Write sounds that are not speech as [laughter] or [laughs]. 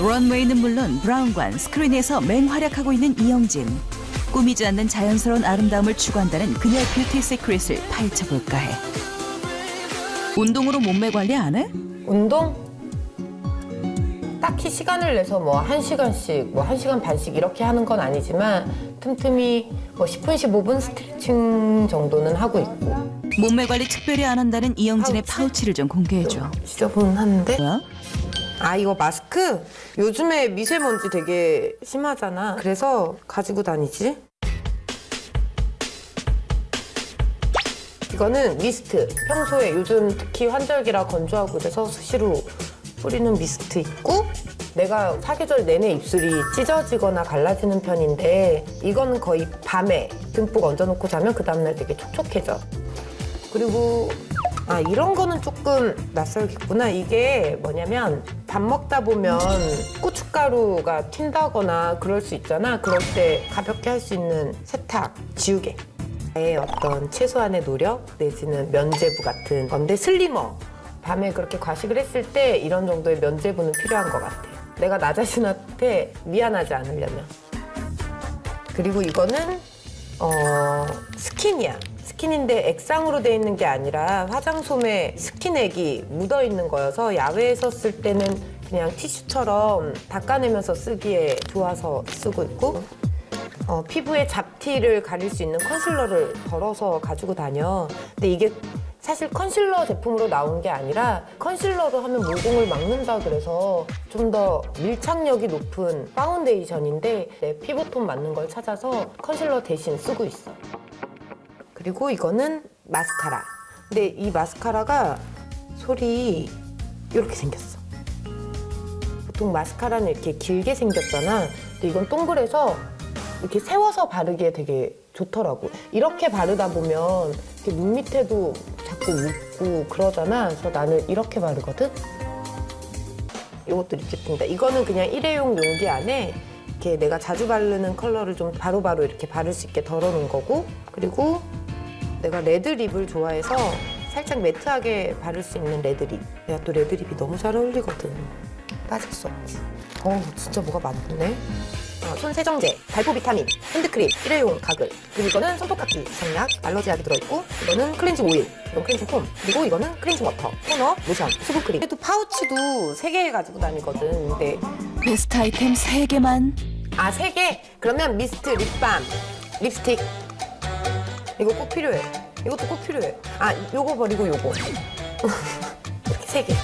런웨이는 물론 브라운관 스크린에서 맹활약하고 있는 이영진. 꾸미지 않는 자연스러운 아름다움을 추구한다는 그녀의 뷰티 시크릿을 파헤쳐볼까 해. 운동으로 몸매 관리 안 해? 운동? 딱히 시간을 내서 뭐 한시간씩뭐 한시간 반씩 이렇게 하는 건 아니지만 틈틈이 뭐 10분, 15분 스트레칭 정도는 하고 있고. 몸매 관리 특별히 안 한다는 이영진의 파우치를 좀 공개해줘. 지저분한데? 뭐야? 아, 이거 마스크? 요즘에 미세먼지 되게 심하잖아. 그래서 가지고 다니지. 이거는 미스트. 평소에 요즘 특히 환절기라 건조하고 그래서 수시로 뿌리는 미스트 있고 내가 사계절 내내 입술이 찢어지거나 갈라지는 편인데 이거는 거의 밤에 듬뿍 얹어놓고 자면 그 다음날 되게 촉촉해져. 그리고 아 이런 거는 조금 낯설겠구나 이게 뭐냐면 밥 먹다 보면 고춧가루가 튄다거나 그럴 수 있잖아. 그럴 때 가볍게 할 수 있는 세탁 지우개. 나의 어떤 최소한의 노력 내지는 면제부 같은 건데 슬리머. 밤에 그렇게 과식을 했을 때 이런 정도의 면제부는 필요한 것 같아 내가 나 자신한테 미안하지 않으려면. 그리고 이거는 어 스킨이야. 스킨인데 액상으로 돼 있는 게 아니라 화장솜에 스킨액이 묻어 있는 거여서 야외에서 쓸 때는 그냥 티슈처럼 닦아내면서 쓰기에 좋아서 쓰고 있고 어, 피부에 잡티를 가릴 수 있는 컨실러를 덜어서 가지고 다녀. 근데 이게 사실 컨실러 제품으로 나온 게 아니라 컨실러로 하면 모공을 막는다 그래서 좀 더 밀착력이 높은 파운데이션인데 내 피부톤 맞는 걸 찾아서 컨실러 대신 쓰고 있어. 그리고 이거는 마스카라. 근데 이 마스카라가 솔이 이렇게 생겼어. 보통 마스카라는 이렇게 길게 생겼잖아. 근데 이건 동그래서 이렇게 세워서 바르기에 되게 좋더라고. 이렇게 바르다 보면 이렇게 눈 밑에도 자꾸 묻고 그러잖아. 그래서 나는 이렇게 바르거든. 이것도 립제품이다. 이거는 그냥 일회용 용기 안에 이렇게 내가 자주 바르는 컬러를 좀 바로바로 이렇게 바를 수 있게 덜어놓은 거고 그리고 내가 레드립을 좋아해서 살짝 매트하게 바를 수 있는 레드립. 내가 또 레드립이 너무 잘 어울리거든. 빠질 수 없지. 어우, 진짜 뭐가 많네. 어, 손 세정제, 발포 비타민, 핸드크림, 일회용 가글. 그리고 이거는 손톱깎이, 성약, 알러지약이 들어있고, 이거는 클렌징 오일, 이건 클렌징 폼, 그리고 이거는 클렌징 워터, 토너, 로션, 수분크림. 그래도 파우치도 세 개 가지고 다니거든. 근데 베스트 아이템 3개만. 아, 세 개? 그러면 미스트, 립밤, 립스틱. 이거 꼭 필요해. 이것도 꼭 필요해. 아, 요거 버리고 요거. [laughs] 이렇게 세 개.